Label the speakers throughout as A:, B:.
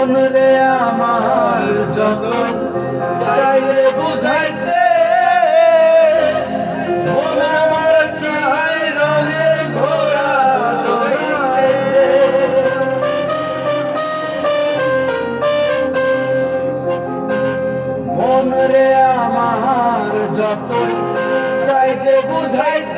A: মন আমার যত চাইলে বুঝাইতে আমার চাই ঘোড়া দৌড়াইতে মন রে আমার যত চাই যে বুঝাইতে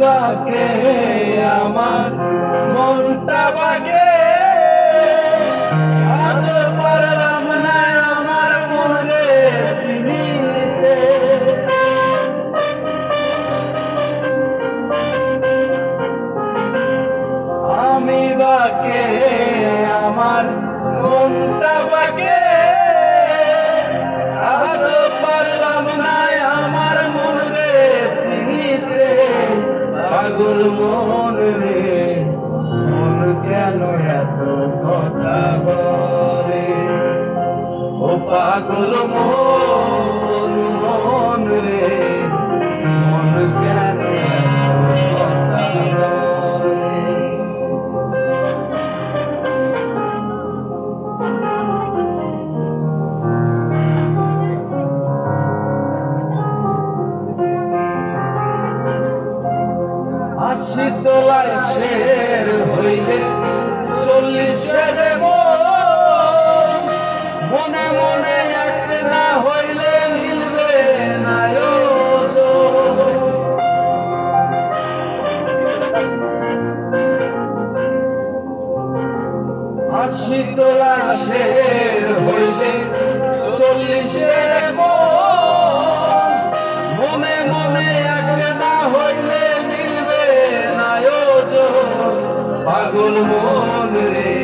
A: বাকে আমার মনটা বাকে আজ পারলাম না আমার মনে চিনিতে আমি বাকে আমার মনটা পাগল রে মন কেন আশি তোলায় শের হইলে চল্লিশের আশি তোলায় শের হইলে চল্লিশের মন। মনে আগে না হইলে মিলবে না। পাগল মন রে,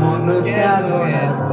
A: মন কেন এত